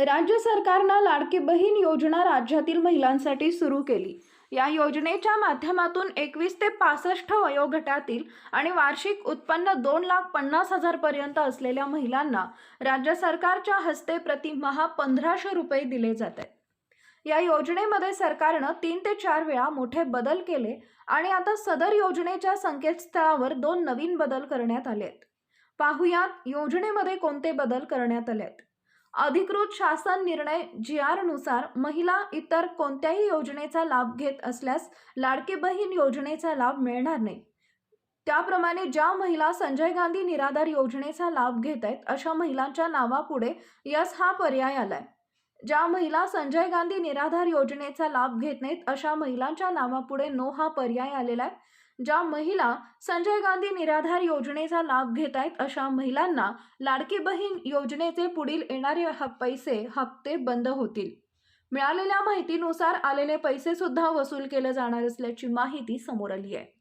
राज्य सरकारनं लाडकी बहीण योजना राज्यातील महिलांसाठी सुरू केली. या योजनेच्या माध्यमातून एकवीस ते पासष्ट वयोगटातील आणि वार्षिक उत्पन्न दोन लाख पन्नास हजार पर्यंत असलेल्या महिलांना राज्य सरकारच्या हस्ते प्रतिमहा पंधराशे रुपये दिले जात. आहेत या योजनेमध्ये सरकारनं तीन ते चार वेळा मोठे बदल केले आणि आता सदर योजनेच्या संकेतस्थळावर दोन नवीन बदल करण्यात आले आहेत पाहुयात योजनेमध्ये कोणते बदल करण्यात आले आहेत अधिकृत शासन निर्णय जी नुसार महिला इतर कोणत्याही योजनेचा लाभ घेत असल्यास लाडकी बहीण योजनेचा लाभ मिळणार नाही. त्याप्रमाणे ज्या महिला संजय गांधी निराधार योजनेचा लाभ घेत आहेत अशा महिलांच्या नावापुढे यस हा पर्याय आलाय. ज्या महिला संजय गांधी निराधार योजनेचा लाभ घेत नाहीत अशा महिलांच्या नावापुढे नो हा पर्याय आलेला आहे. ज्या महिला संजय गांधी निराधार योजनेचा लाभ घेत आहेत अशा महिलांना लाडकी बहीण योजनेचे पुढील येणारे ह पैसे हप्ते बंद होतील. मिळालेल्या माहितीनुसार आलेले पैसे सुद्धा वसूल केले जाणार असल्याची माहिती समोर आली आहे.